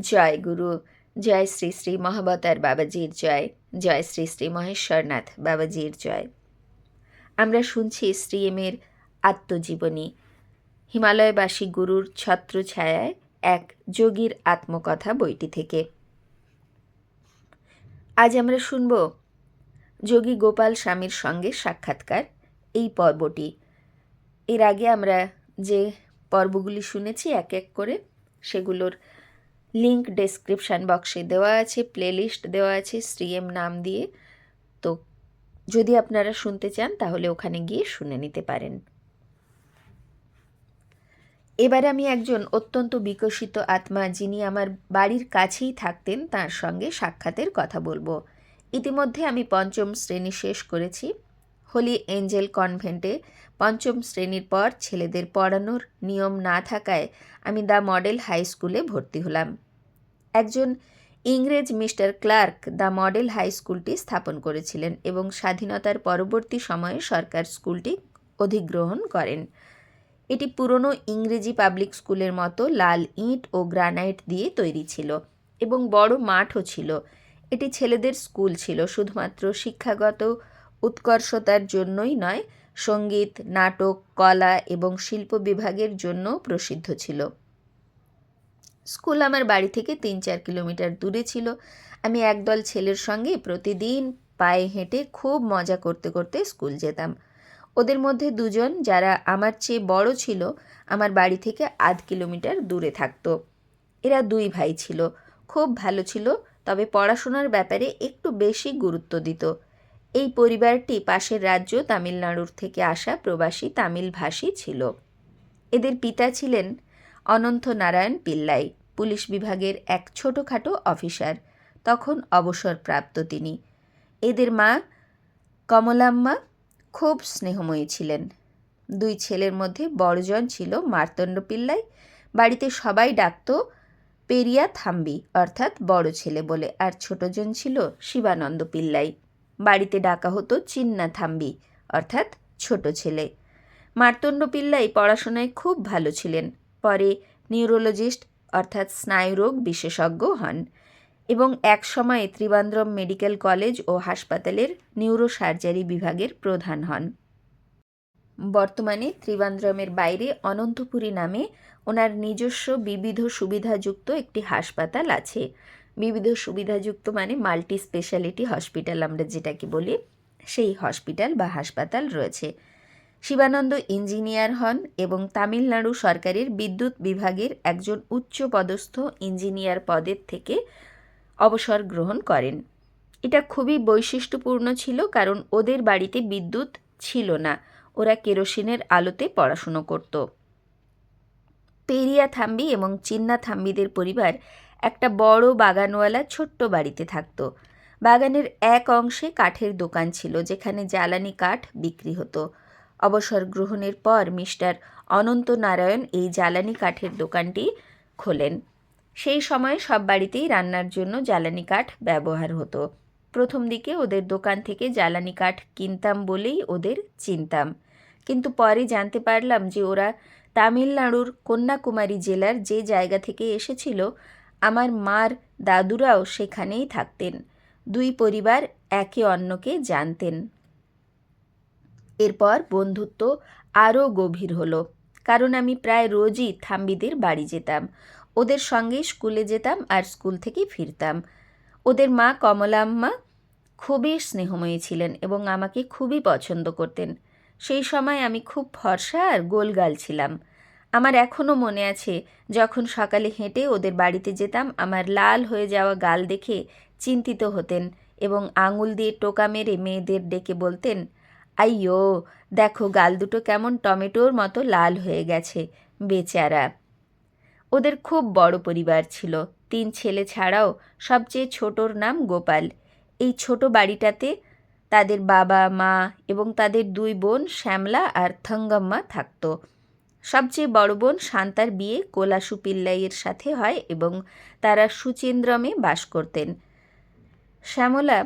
জয় গুরু, জয় শ্রী শ্রী মহাবতার বাবাজির জয় জয় শ্রী শ্রী মহেশ্বরনাথ বাবাজির জয়। আমরা শুনছি শ্রী এমের আত্মজীবনী। হিমালয়বাসী গুরুর ছত্রছায়ায় এক যোগীর আত্মকথা বইটি থেকে। আজ আমরা শুনব যোগী গোপাল স্বামীর সঙ্গে সাক্ষাৎকার এই পর্বটি। এর আগে আমরা যে পর্বগুলি শুনেছি এক এক করে, সেগুলোর লিংক ডেসক্রিপশান বক্সে দেওয়া আছে, প্লেলিস্ট দেওয়া আছে শ্রীএম নাম দিয়ে। তো যদি আপনারা শুনতে চান, তাহলে ওখানে গিয়ে শুনে নিতে পারেন। এবার আমি একজন অত্যন্ত বিকশিত আত্মা, যিনি আমার বাড়ির কাছেই থাকতেন, তার সঙ্গে সাক্ষাতের কথা বলব। ইতিমধ্যে আমি পঞ্চম শ্রেণি শেষ করেছি। হোলি এঞ্জেল কনভেন্টে পঞ্চম শ্রেণির পর ছেলেদের পড়ানোর নিয়ম না থাকায় আমি দ্য মডেল হাই স্কুলে ভর্তি হলাম। একজন ইংরেজ mister Clark the model high স্কুলটি স্থাপন করেছিলেন এবং স্বাধীনতার পরবর্তী সময়ে সরকার স্কুলটি অধিগ্রহণ করেন। এটি পুরনো ইংরেজি পাবলিক স্কুলের মতো লাল ইট ও গ্রানাইট দিয়ে তৈরি ছিল এবং বড় মাঠও ছিল। এটি ছেলেদের স্কুল ছিল, শুধুমাত্র শিক্ষাগত উৎকর্ষতার জন্যই নয়, সংগীত, নাটক, কলা এবং শিল্প বিভাগের জন্য প্রসিদ্ধ ছিল। স্কুল আমার বাড়ি থেকে তিন চার কিলোমিটার দূরে ছিল। আমি একদল ছেলের সঙ্গে প্রতিদিন পায়ে হেঁটে খুব মজা করতে করতে স্কুল যেতাম। ওদের মধ্যে দুজন যারা আমার চেয়ে বড় ছিল, আমার বাড়ি থেকে আধ কিলোমিটার দূরে থাকতো। এরা দুই ভাই ছিল। খুব ভালো ছিল, তবে পড়াশোনার ব্যাপারে একটু বেশি গুরুত্ব দিত। এই পরিবারটি পাশের রাজ্য তামিলনাড়ুর থেকে আসা প্রবাসী তামিল ভাষী ছিল। এদের পিতা ছিলেন অনন্ত নারায়ণ পিল্লাই, পুলিশ বিভাগের এক ছোটোখাটো অফিসার, তখন অবসরপ্রাপ্ত তিনি। এদের মা কমলাম্মা খুব স্নেহময়ী ছিলেন। দুই ছেলের মধ্যে বড়জন ছিল মার্তণ্ড পিল্লাই, বাড়িতে সবাই ডাকত পেরিয়া থাম্বি অর্থাৎ বড় ছেলে বলে, আর ছোটজন ছিল শিবানন্দ পিল্লাই। বাড়িতে ডাকা হতো চিন্না থাম্বি, অর্থাৎ ছোট ছেলে। মার্তণ্ড পিল্লাই পড়াশোনায় খুব ভালো ছিলেন। পরে নিউরোলজিস্ট, অর্থাৎ স্নায়ুরোগ বিশেষজ্ঞ হন এবং এক সময়ে ত্রিবান্দ্রম মেডিকেল কলেজ ও হাসপাতালের নিউরোসার্জারি বিভাগের প্রধান হন। বর্তমানে ত্রিবান্দ্রমের বাইরে অনন্তপুরী নামে ওনার নিজস্ব বিবিধ সুবিধাযুক্ত একটি হাসপাতাল আছে। বিবিধ সুবিধাযুক্ত মানে মাল্টি স্পেশালিটি হসপিটাল আমরা যেটাকে বলি, সেই হসপিটাল বা হাসপাতাল রয়েছে। শিবানন্দ ইঞ্জিনিয়ার হন এবং তামিলনাড়ু সরকারের বিদ্যুৎ বিভাগের একজন উচ্চ পদস্থ ইঞ্জিনিয়ার পদের থেকে অবসর গ্রহণ করেন। এটা খুবই বৈশিষ্ট্যপূর্ণ ছিল কারণ ওদের বাড়িতে বিদ্যুৎ ছিল না, ওরা কেরোসিনের আলোতে পড়াশুনো করত। পেরিয়া থাম্বি এবং চিন্না থাম্বিদের পরিবার একটা বড় বাগানওয়ালা ছোট্ট বাড়িতে থাকত। বাগানের এক অংশে কাঠের দোকান ছিল, যেখানে জ্বালানি কাঠ বিক্রি হতো। অবসর গ্রহণের পর মিস্টার অনন্ত নারায়ণ এই জ্বালানি কাঠের দোকানটি খোলেন। সেই সময় সব বাড়িতেই রান্নার জন্য জ্বালানি কাঠ ব্যবহার হতো। প্রথম দিকে ওদের দোকান থেকে জ্বালানি কাঠ কিনতাম বলেই ওদের চিনতাম। কিন্তু পরে জানতে পারলাম যে ওরা তামিলনাড়ুর কন্যাকুমারী জেলার যে জায়গা থেকে এসেছিল আমার মার দাদুরাও সেখানেই থাকতেন। দুই পরিবার একে অন্যকে জানতেন। এরপর বন্ধুত্ব আরও গভীর হলো, কারণ আমি প্রায় রোজই থাম্বিদের বাড়ি যেতাম। ওদের সঙ্গে স্কুলে যেতাম আর স্কুল থেকে ফিরতাম। ওদের মা কমলাম্মা খুবই স্নেহময়ী ছিলেন এবং আমাকে খুবই পছন্দ করতেন। সেই সময় আমি খুব ফর্সা আর গোলগাল ছিলাম। আমার এখনও মনে আছে, যখন সকালে হেঁটে ওদের বাড়িতে যেতাম, আমার লাল হয়ে যাওয়া গাল দেখে চিন্তিত হতেন এবং আঙুল দিয়ে টোকা মেরে মেয়েদের ডেকে বলতেন, আইয়ো, দেখো গাল দুটো কেমন টমেটোর মতো লাল হয়ে গেছে, বেচারা। ওদের খুব বড় পরিবার ছিল, তিন ছেলে ছাড়াও সবচেয়ে ছোটোর নাম গোপাল। এই ছোট বাড়িটাতে তাদের বাবা, মা এবং তাদের দুই বোন শ্যামলা আর থঙ্গম্মা থাকতো। সবচেয়ে বড় বোন শান্তার বিয়ে কোলাসু পিল্লাইয়ের সাথে হয় এবং তারা সুচেন্দ্রমে বাস করতেন। শ্যামলা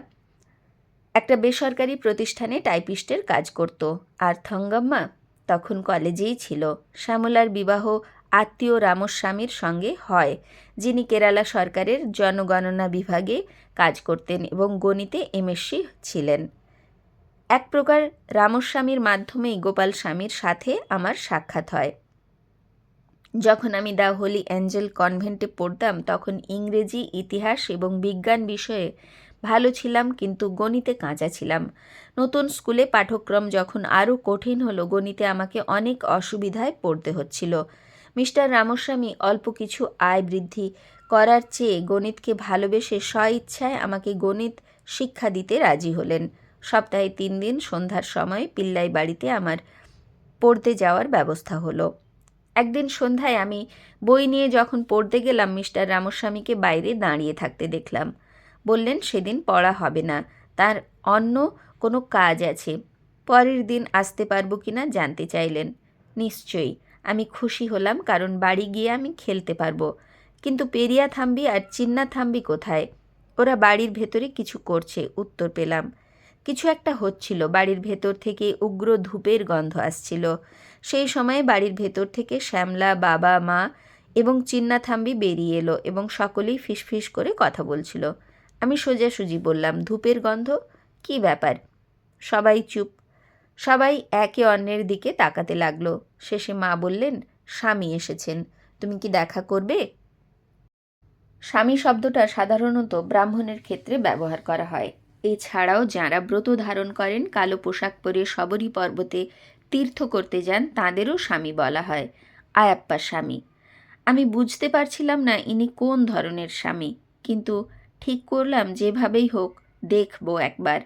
একটা বেসরকারি প্রতিষ্ঠানে টাইপিস্টের কাজ করত আর থঙ্গাম্মা তখন কলেজেই ছিল। শ্যামলার বিবাহ আত্মীয় রামস্বামীর সঙ্গে হয়, যিনি কেরালা সরকারের জনগণনা বিভাগে কাজ করতেন এবং গণিতে এমএসসি ছিলেন। এক প্রকার রামস্বামীর মাধ্যমেই গোপাল স্বামীর সাথে আমার সাক্ষাৎ হয়। যখন আমি দ্য হোলি অ্যাঞ্জেল কনভেন্টে পড়তাম, তখন ইংরেজি, ইতিহাস এবং বিজ্ঞান বিষয়ে ভালো ছিলাম কিন্তু গণিতে কাঁচা ছিলাম। নতুন স্কুলে পাঠ্যক্রম যখন আরও কঠিন হলো, গণিতে আমাকে অনেক অসুবিধায় পড়তে হচ্ছিল। মিস্টার রামস্বামী অল্প কিছু আয় বৃদ্ধি করার চেয়ে গণিতকে ভালোবেসে স্বইচ্ছায় আমাকে গণিত শিক্ষা দিতে রাজি হলেন। সপ্তাহে তিন দিন সন্ধ্যার সময় পিল্লাই বাড়িতে আমার পড়তে যাওয়ার ব্যবস্থা হলো। একদিন সন্ধ্যায় আমি বই নিয়ে যখন পড়তে গেলাম, মিস্টার রামস্বামীকে বাইরে দাঁড়িয়ে থাকতে দেখলাম। বললেন, সেদিন পড়া হবে না, তার অন্য কোনো কাজ আছে, পরের দিন আসতে পারব কি না জানতে চাইলেন। নিশ্চয়ই, আমি খুশি হলাম, কারণ বাড়ি গিয়ে আমি খেলতে পারব। কিন্তু পেরিয়া থাম্বি আর চিন্না থাম্বি কোথায়? ওরা বাড়ির ভেতরে কিছু করছে, উত্তর পেলাম। কিছু একটা হচ্ছিল, বাড়ির ভেতর থেকে উগ্র ধূপের গন্ধ আসছিল। সেই সময়ে বাড়ির ভেতর থেকে শ্যামলা, বাবা, মা এবং চিন্না থাম্বি বেরিয়ে এলো এবং সকলেই ফিসফিস করে কথা বলছিল। আমি সোজাসুজি বললাম, ধূপের গন্ধ? কি ব্যাপার? সবাই চুপ। সবাই একে অন্যের দিকে তাকাতে লাগল। শেষে মা বললেন, স্বামী এসেছেন। তুমি কি দেখা করবে? স্বামী শব্দটা সাধারণত ব্রাহ্মণের ক্ষেত্রে ব্যবহার করা হয়। এছাড়াও যাঁরা ব্রত ধারণ করেন, কালো পোশাক পরে শবরী পর্বতে তীর্থ করতে যান, তাঁদেরও স্বামী বলা হয় আয়াপ্পা স্বামী। আমি বুঝতে পারছিলাম না ইনি কোন ধরনের স্বামী, কিন্তু ঠিক করলাম যেভাবেই হোক, দেখব একবার।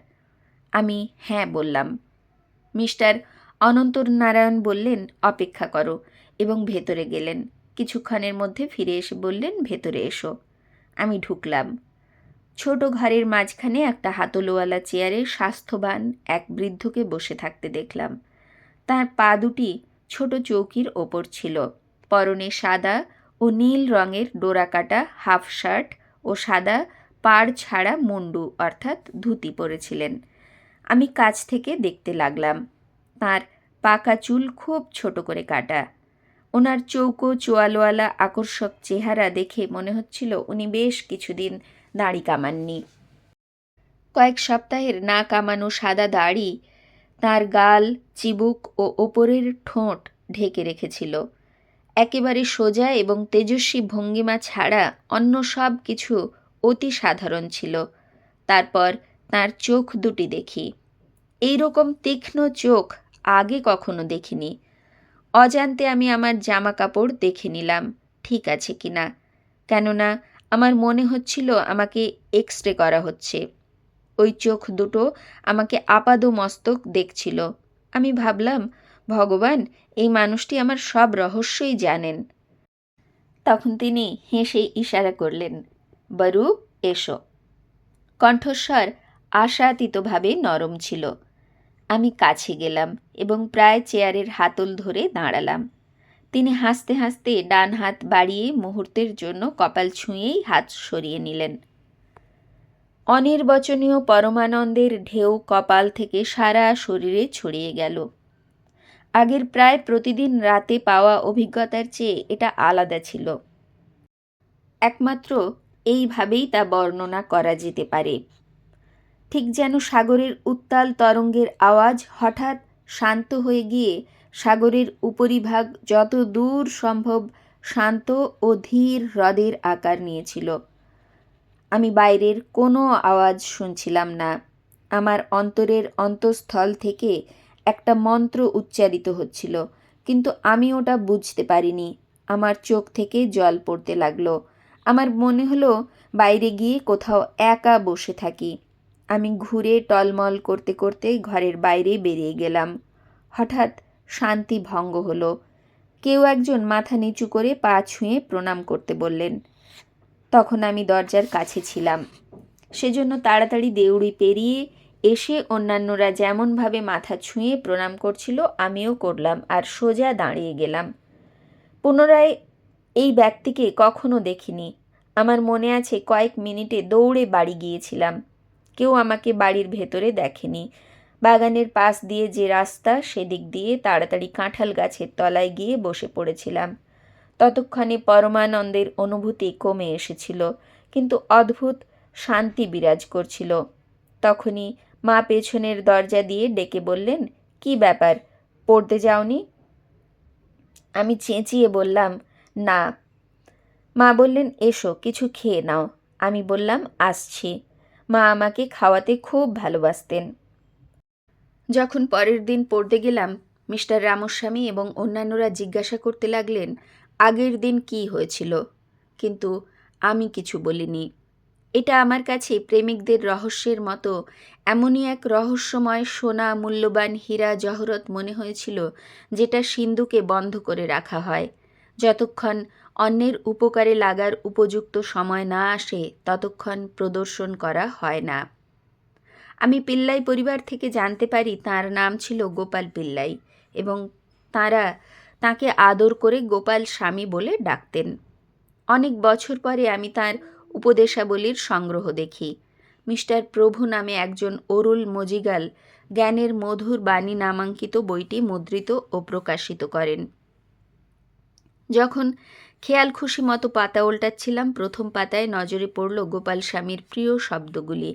আমি হ্যাঁ বললাম। মিস্টার অনন্তর নারায়ণ বললেন, অপেক্ষা করো। এবং ভেতরে গেলেন। কিছুক্ষণের মধ্যে ফিরে এসে বললেন, ভেতরে এসো। আমি ঢুকলাম। ছোট ঘরের মাঝখানে একটা হাতলোয়ালা চেয়ারে স্বাস্থ্যবান এক বৃদ্ধকে বসে থাকতে দেখলাম। তার পা দুটি ছোট চৌকির ওপর ছিল। পরনে সাদা ও নীল রঙের ডোরাকাটা হাফ শার্ট ও সাদা পাড় ছাড়া মুন্ডু অর্থাৎ ধুতি পরেছিলেন। আমি কাছ থেকে দেখতে লাগলাম। তার পাকা চুল খুব ছোট করে কাটা। ওনার চৌকো, চোয়ালওয়ালা আকর্ষক চেহারা দেখে মনে হচ্ছিল উনি বেশ কিছুদিন দাড়ি কামাননি। কয়েক সপ্তাহের না কামানো সাদা দাড়ি তার গাল, চিবুক ও ওপরের ঠোঁট ঢেকে রেখেছিল। একেবারে সোজা এবং তেজস্বী ভঙ্গিমা ছাড়া অন্য সব কিছু অতি সাধারণ ছিল। তারপর তার চোখ দুটি দেখি। এই রকম তীক্ষ্ণ চোখ আগে কখনো দেখিনি। অজান্তে আমি আমার জামা কাপড় দেখে নিলাম, ঠিক আছে কিনা? কেননা আমার মনে হচ্ছিল আমাকে এক্স রে করা হচ্ছে। ওই চোখ দুটো আমাকে আপাদ মস্তক দেখছিল। আমি ভাবলাম, ভগবান, এই মানুষটি আমার সব রহস্যই জানেন। তখন তিনি হেসে ইশারা করলেন, বরু, এসো। কণ্ঠস্বর আশাতীতভাবে নরম ছিল। আমি কাছে গেলাম এবং প্রায় চেয়ারের হাতল ধরে দাঁড়ালাম। তিনি হাসতে হাসতে ডান হাত বাড়িয়ে মুহূর্তের জন্য কপাল ছুঁয়েই হাত সরিয়ে নিলেন। অনির্বচনীয় পরমানন্দের ঢেউ কপাল থেকে সারা শরীরে ছড়িয়ে গেল। আগের প্রায় প্রতিদিন রাতে পাওয়া অভিজ্ঞতার চেয়ে এটা আলাদা ছিল। একমাত্র এইভাবেই তা বর্ণনা করা যেতে পারে। ঠিক যেন সাগরের উত্তাল তরঙ্গের আওয়াজ হঠাৎ শান্ত হয়ে গিয়ে সাগরের উপরিভাগ যত দূর সম্ভব শান্ত ও ধীর হ্রদের আকার নিয়েছিল। আমি বাইরের কোনো আওয়াজ শুনছিলাম না। আমার অন্তরের অন্তঃস্থল থেকে একটা মন্ত্র উচ্চারিত হচ্ছিল, কিন্তু আমি ওটা বুঝতে পারিনি। আমার চোখ থেকে জল পড়তে লাগল। আমার মনে হলো, বাইরে গিয়ে কোথাও একা বসে থাকি। আমি ঘুরে টলমল করতে করতে ঘরের বাইরে বেরিয়ে গেলাম। হঠাৎ শান্তি ভঙ্গ হলো। কেউ একজন মাথা নিচু করে পা ছুঁয়ে প্রণাম করতে বললেন। তখন আমি দরজার কাছে ছিলাম। সেজন্য তাড়াতাড়ি দেউড়ি পেরিয়ে এসে অন্যান্যরা যেমনভাবে মাথা ছুঁয়ে প্রণাম করছিল, আমিও করলাম আর সোজা দাঁড়িয়ে গেলাম। পুনরায় এই ব্যক্তিকে কখনো দেখিনি। আমার মনে আছে কয়েক মিনিটে দৌড়ে বাড়ি গিয়েছিলাম। কেউ আমাকে বাড়ির ভেতরে দেখেনি। বাগানের পাশ দিয়ে যে রাস্তা, সেদিক দিয়ে তাড়াতাড়ি কাঁঠাল গাছের তলায় গিয়ে বসে পড়েছিলাম। ততক্ষণে পরমানন্দের অনুভূতি কমে এসেছিল, কিন্তু অদ্ভুত শান্তি বিরাজ করছিল। তখনই মা পেছনের দরজা দিয়ে ডেকে বললেন, কি ব্যাপার, পড়তে যাওনি? আমি চেঁচিয়ে বললাম, না। মা বললেন, এসো, কিছু খেয়ে নাও। আমি বললাম, আসছি। মা আমাকে খাওয়াতে খুব ভালোবাসতেন। যখন পরের দিন পড়তে গেলাম, মিস্টার রামস্বামী এবং অন্যান্যরা জিজ্ঞাসা করতে লাগলেন, আগের দিন কি হয়েছিল? কিন্তু আমি কিছু বলিনি। এটা আমার কাছে প্রেমিকদের রহস্যের মতো, এমনই এক রহস্যময় সোনা মূল্যবান হীরা জহরত মনে হয়েছিল, যেটা সিন্ধুকে বন্ধ করে রাখা হয়। যতক্ষণ অন্যের উপকারে লাগার উপযুক্ত সময় না আসে, ততক্ষণ প্রদর্শন করা হয় না। আমি পিল্লাই পরিবার থেকে জানতে পারি তার নাম ছিল গোপাল পিল্লাই এবং তারা তাকে আদর করে গোপাল স্বামী বলে ডাকতেন। অনেক বছর পরে আমি তার উপদেশাবলীর সংগ্রহ দেখি। মিস্টার প্রভু নামে একজন অরুল মজিগাল জ্ঞানের মধুর বাণী নামাঙ্কিত বইটি মুদ্রিত ও প্রকাশিত করেন। যখন খেয়াল খুশি মতো পাতা উল্টাচ্ছিলাম প্রথম পাতায় নজরে পড়ল গোপাল স্বামীর প্রিয় শব্দগুলি।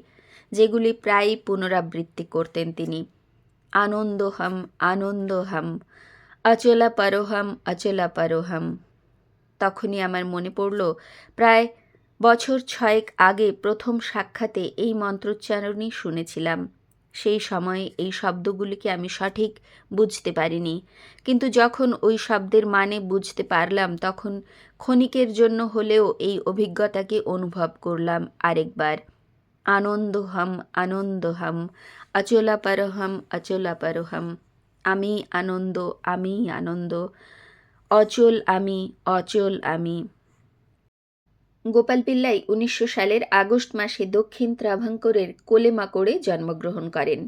যেগুলি প্রায়ই পুনরাবৃত্তি করতেন তিনি। আনন্দহম আনন্দহম অচলা পরোহম অচলা পরোহম তখনই আমার মনে পড়ল, প্রায় বছর ছয়েক আগে প্রথম সাক্ষাতে এই মন্ত্রোচ্চারণই শুনেছিলাম। সেই সময়ে এই শব্দগুলিকে আমি সঠিক বুঝতে পারিনি। কিন্তু যখন ওই শব্দের মানে বুঝতে পারলাম, তখন ক্ষণিকের জন্য হলেও এই অভিজ্ঞতাকে অনুভব করলাম আরেকবার। আনন্দহম আনন্দহম, অচলাপরহম অচলাপরহম। আমি আনন্দ আমি আনন্দ, অচল আমি অচল আমি। গোপাল পিল্লাই উনিশশো সালের আগস্ট মাসে দক্ষিণ ত্রাভাঙ্করের কোলেমাকড়ে জন্মগ্রহণ করেন।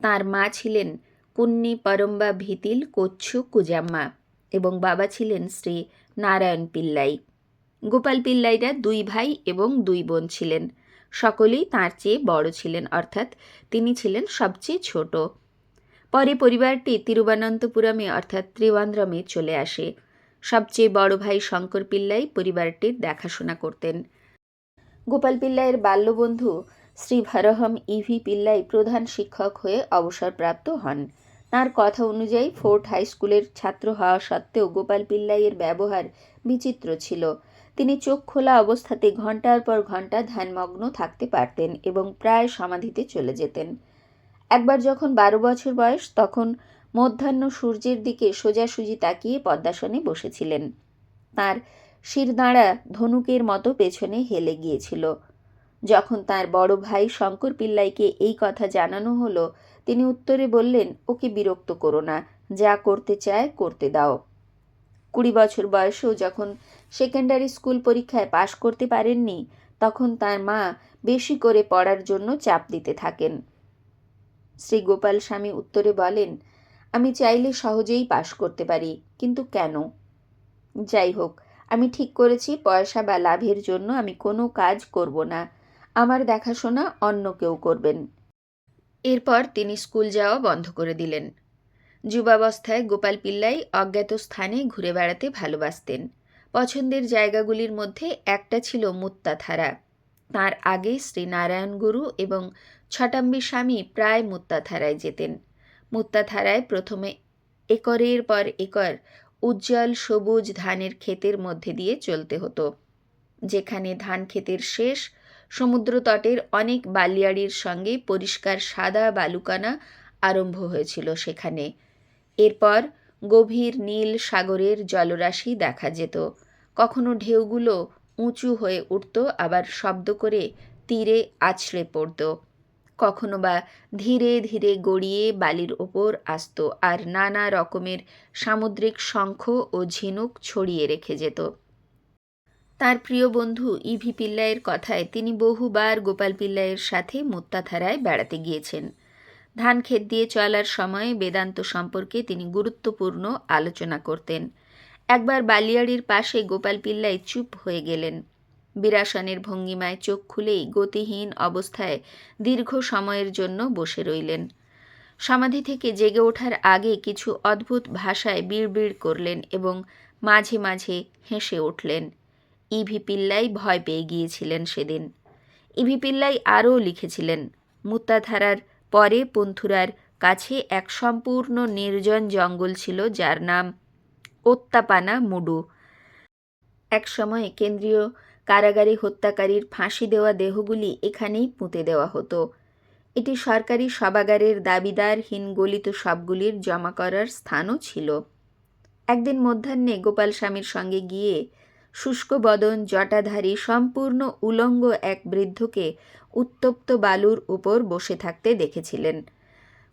তার মা ছিলেন কুন্নি পরম্বা ভিতিল কোচ্ছু কুজাম্মা এবং বাবা ছিলেন শ্রী নারায়ণ পিল্লাই। গোপাল পিল্লাইরা দুই ভাই এবং দুই বোন ছিলেন। সকলেই তাঁর চেয়ে বড় ছিলেন, অর্থাৎ তিনি ছিলেন সবচেয়ে ছোট। পরে পরিবারটি তিরুবনন্তপুরমে, অর্থাৎ ত্রিবান্দ্রমে চলে আসে। সবচেয়ে বড় ভাই শঙ্কর পিল্লাই পরিবারটির দেখাশোনা করতেন। গোপাল পিল্লাইয়ের বাল্যবন্ধু শ্রী ভারহম ইভি পিল্লাই প্রধান শিক্ষক হয়ে অবসরপ্রাপ্ত হন। তার কথা অনুযায়ী ফোর্ট হাই স্কুলের ছাত্র হওয়া সত্ত্বেও গোপাল পিল্লাইয়ের ব্যবহার বিচিত্র ছিল। তিনি চোখ খোলা অবস্থাতে ঘণ্টার পর ঘণ্টা ধ্যানমগ্ন থাকতে পারতেন এবং প্রায় সমাধিতে চলে যেতেন। একবার যখন বারো বছর বয়স, তখন মধ্যাহ্ন সূর্যের দিকে সোজাসুজি তাকিয়ে পদ্মাসনে বসেছিলেন। তার শিরদাঁড়া ধনুকের মতো পেছনে হেলে গিয়েছিল। যখন তার বড় ভাই শঙ্কর পিল্লাইকে এই কথা জানানো হলো, তিনি উত্তরে বললেন, ওকে বিরক্ত করো না, যা করতে চায় করতে দাও। কুড়ি বছর বয়সেও যখন সেকেন্ডারি স্কুল পরীক্ষায় পাশ করতে পারেননি, তখন তার মা বেশি করে পড়ার জন্য চাপ দিতে থাকেন। শ্রী গোপাল স্বামী উত্তরে বলেন, আমি চাইলে সহজেই পাশ করতে পারি, কিন্তু কেন? যাই হোক, আমি ঠিক করেছি, পয়সা বা লাভের জন্য আমি কোনো কাজ করব না, আমার দেখাশোনা অন্য কেউ করবেন। এরপর তিনি স্কুল যাওয়া বন্ধ করে দিলেন। যুবাবস্থায় গোপাল পিল্লাই অজ্ঞাত স্থানে ঘুরে বেড়াতে ভালোবাসতেন। পছন্দের জায়গাগুলির মধ্যে একটা ছিল মুত্তাথারা তার আগে শ্রী নারায়ণ গুরু এবং ছটাম্বী স্বামী প্রায় মুত্তাথারায় যেতেন। মুত্তাথারায় প্রথমে একরের পর একর উজ্জ্বল সবুজ ধানের ক্ষেতের মধ্যে দিয়ে চলতে হতো, যেখানে ধান ক্ষেতের শেষ সমুদ্র তটের অনেক বালিয়াড়ির সঙ্গে পরিষ্কার সাদা বালুকানা আরম্ভ হয়েছিল সেখানে। এরপর গভীর নীল সাগরের জলরাশি দেখা যেত। কখনো ঢেউগুলো উঁচু হয়ে উঠত, আবার শব্দ করে তীরে আছড়ে পড়ত। কখনো বা ধীরে ধীরে গড়িয়ে বালির ওপর আসত, আর নানা রকমের সামুদ্রিক শঙ্খ ও ঝিনুক ছড়িয়ে রেখে যেত। তার প্রিয় বন্ধু ইভি পিল্লাইয়ের কথায় তিনি বহুবার গোপাল পিল্লাইয়ের সাথে মুত্তাথারায় বেড়াতে গিয়েছেন। ধান ক্ষেত দিয়ে চলার সময়ে বেদান্ত সম্পর্কে তিনি গুরুত্বপূর্ণ আলোচনা করতেন। একবার বালিয়াড়ির পাশে গোপাল পিল্লাই চুপ হয়ে গেলেন। বিরাসনের ভঙ্গিমায় চোখ খুলেই গতিহীন অবস্থায় দীর্ঘ সময়ের জন্য বসে রইলেন। সমাধি থেকে জেগে ওঠার আগে কিছু অদ্ভুত ভাষায় বিড়বিড় করলেন এবং মাঝে মাঝে হেসে উঠলেন। ইভি পিল্লাই ভয় পেয়ে গিয়েছিলেন সেদিন। ইভি পিল্লাই আরও লিখেছিলেন মুত্তাধারার পরে পন্থুরার কাছে এক সম্পূর্ণ নির্জন জঙ্গল ছিল যার নাম ওত্তাপানা মুডু। এক একসময় কেন্দ্রীয় কারাগারে হত্যাকারীর ফাঁসি দেওয়া দেহগুলি এখানেই পুঁতে দেওয়া হতো। এটি সরকারি সবাগারের দাবিদারহীন গলিত সবগুলির জমা করার স্থানও ছিল। একদিন মধ্যাহ্নে গোপাল স্বামীর সঙ্গে গিয়ে শুষ্ক বদন জটাধারী সম্পূর্ণ উলঙ্গ এক বৃদ্ধকে উত্তপ্ত বালুর উপর বসে থাকতে দেখেছিলেন।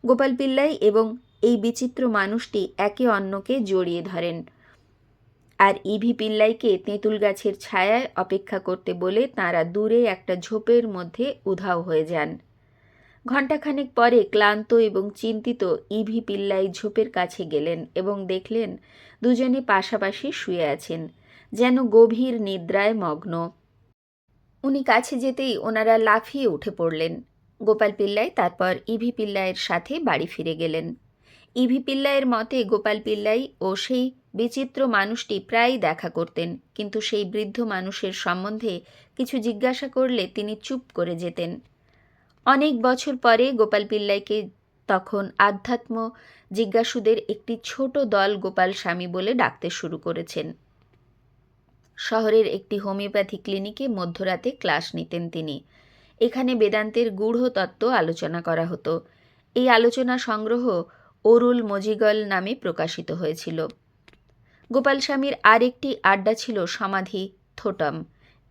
গোপাল পিল্লাই এবং এই বিচিত্র মানুষটি একে অন্যকে জড়িয়ে ধরেন। আর ইভি পিল্লাইকে তেঁতুল গাছের ছায়ায় অপেক্ষা করতে বলে তাঁরা দূরে একটা ঝোপের মধ্যে উধাও হয়ে যান। ঘণ্টাখানেক পরে ক্লান্ত এবং চিন্তিত ইভি পিল্লাই ঝোপের কাছে গেলেন এবং দেখলেন দুজনে পাশাপাশি শুয়ে আছেন, যেন গভীর নিদ্রায় মগ্ন। উনি কাছে যেতেই ওনারা লাফিয়ে উঠে পড়লেন। গোপাল পিল্লাই তারপর ইভি পিল্লাইয়ের সাথে বাড়ি ফিরে গেলেন। ইভি পিল্লাইয়ের মতে গোপাল পিল্লাই ও সেই বিচিত্র মানুষটি প্রায়ই দেখা করতেন, কিন্তু সেই বৃদ্ধ মানুষের সম্বন্ধে কিছু জিজ্ঞাসা করলে তিনি চুপ করে যেতেন। অনেক বছর পরে গোপাল পিল্লাইকে তখন আধ্যাত্ম জিজ্ঞাসুদের একটি ছোট দল গোপাল স্বামী বলে ডাকতে শুরু করেছেন। শহরের একটি হোমিওপ্যাথি ক্লিনিকে মধ্যরাতে ক্লাস নিতেন তিনি। এখানে বেদান্তের গূঢ় তত্ত্ব আলোচনা করা হতো। এই আলোচনা সংগ্রহ অরুল মজিগল নামে প্রকাশিত হয়েছিল। গোপাল স্বামীর আরেকটি আড্ডা ছিল সমাধি, থোটম।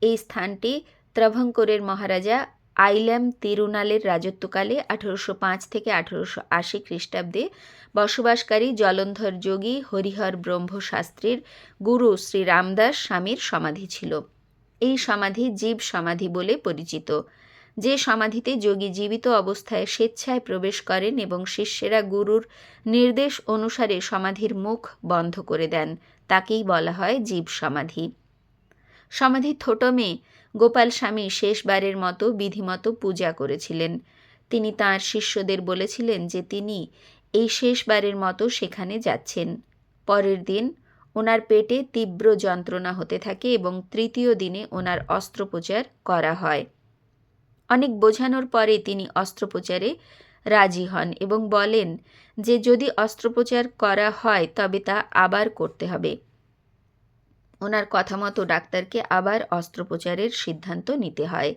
এই স্থানটি ত্রভঙ্করের মহারাজা আইল্যাম তিরুনালের রাজত্বকালে আঠেরোশো পাঁচ থেকে আঠেরোশো আশি খ্রিস্টাব্দে বসবাসকারী জলন্ধর যোগী হরিহর ব্রহ্মশাস্ত্রীর গুরু শ্রী রামদাস স্বামীর সমাধি ছিল। এই সমাধি জীব সমাধি বলে পরিচিত। যে সমাধিতে যোগী জীবিত অবস্থায় স্বেচ্ছায় প্রবেশ করেন এবং শিষ্যেরা গুরুর নির্দেশ অনুসারে সমাধির মুখ বন্ধ করে দেন, তাকেই বলা হয় জীব সমাধি। সমাধি থোটমে গোপাল স্বামী শেষবারের মতো বিধিমতো পূজা করেছিলেন। তিনি তাঁর শিষ্যদের বলেছিলেন যে তিনি এই শেষবারের মতো সেখানে যাচ্ছেন। পরের দিন ওনার পেটে তীব্র যন্ত্রণা হতে থাকে এবং তৃতীয় দিনে ওনার অস্ত্রোপচার করা হয়। অনেক বোঝানোর পরে তিনি অস্ত্রোপচারে রাজি হন এবং বলেন যে যদি অস্ত্রোপচার করা হয় তবে তা আবার করতে হবে। ওনার কথা মতো ডাক্তারকে আবার অস্ত্রোপচারের সিদ্ধান্ত নিতে হয়।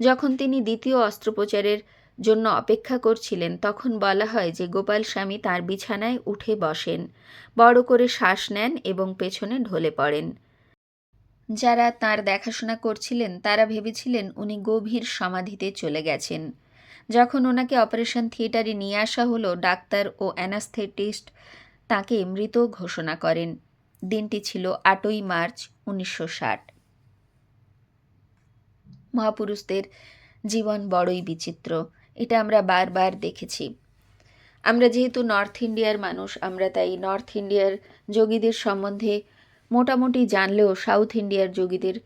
যখন তিনি দ্বিতীয় অস্ত্রোপচারের জন্য অপেক্ষা করছিলেন, তখন বলা হয় যে গোপাল স্বামী তার বিছানায় উঠে বসেন, বড় করে শ্বাস নেন এবং পেছনে ঢলে পড়েন। যারা তার দেখাশোনা করছিলেন, তারা ভেবেছিলেন উনি গভীর সমাধিতে চলে গেছেন। যখন ওনাকে অপারেশন থিয়েটারে নিয়ে আসা হলো, ডাক্তার ও অ্যানাস্থেটিস্ট তাকে মৃত ঘোষণা করেন। দিনটি ছিল আটই মার্চ, উনিশশো ষাট। মহাপুরুষদের জীবন বড়ই বিচিত্র, এটা আমরা বারবার দেখেছি। আমরা যেহেতু নর্থ ইন্ডিয়ার মানুষ, আমরা তাই নর্থ ইন্ডিয়ার যোগীদের সম্বন্ধে মোটামুটি জানলেও সাউথ ইন্ডিয়ার যোগীদের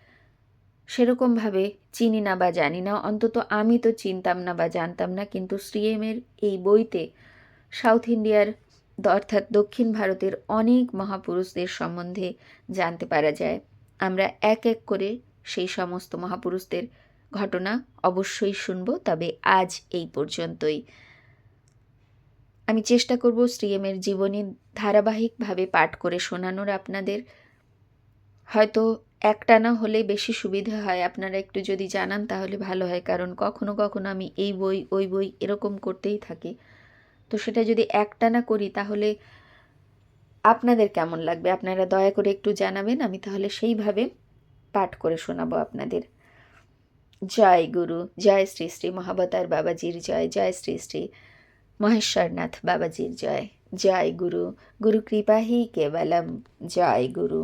সেরকমভাবে চিনি না বা জানি না। অন্তত আমি তো চিনতাম না বা জানতাম না, কিন্তু শ্রীএমের এই বইতে সাউথ ইন্ডিয়ার অর্থাৎ দক্ষিণ ভারতের অনেক মহাপুরুষদের সম্বন্ধে জানতে পারা যায়। আমরা এক এক করে সেই সমস্ত মহাপুরুষদের ঘটনা অবশ্যই শুনব, তবে আজ এই পর্যন্তই। আমি চেষ্টা করব শ্রীএমের জীবনী ধারাবাহিকভাবে পাঠ করে শোনানোর আপনাদের হয়তো একটানা হলে বেশি সুবিধা হয়। আপনারা একটু যদি জানান তাহলে ভালো হয়, কারণ কখনো কখনো আমি এই বই, ওই বই এরকম করতেই থাকি। তো সেটা যদি একটানা করি তাহলে আপনাদের কেমন লাগবে? আপনারা দয়া করে একটু জানাবেন, আমি তাহলে সেইভাবে পাঠ করে শোনাবো আপনাদের। জয় গুরু, জয় শ্রী শ্রী মহাবতার বাবাজির জয় জয় শ্রী শ্রী মহেশ্বরনাথ বাবাজির জয়। জয় গুরু গুরু কৃপা হি কেবলম। জয় গুরু।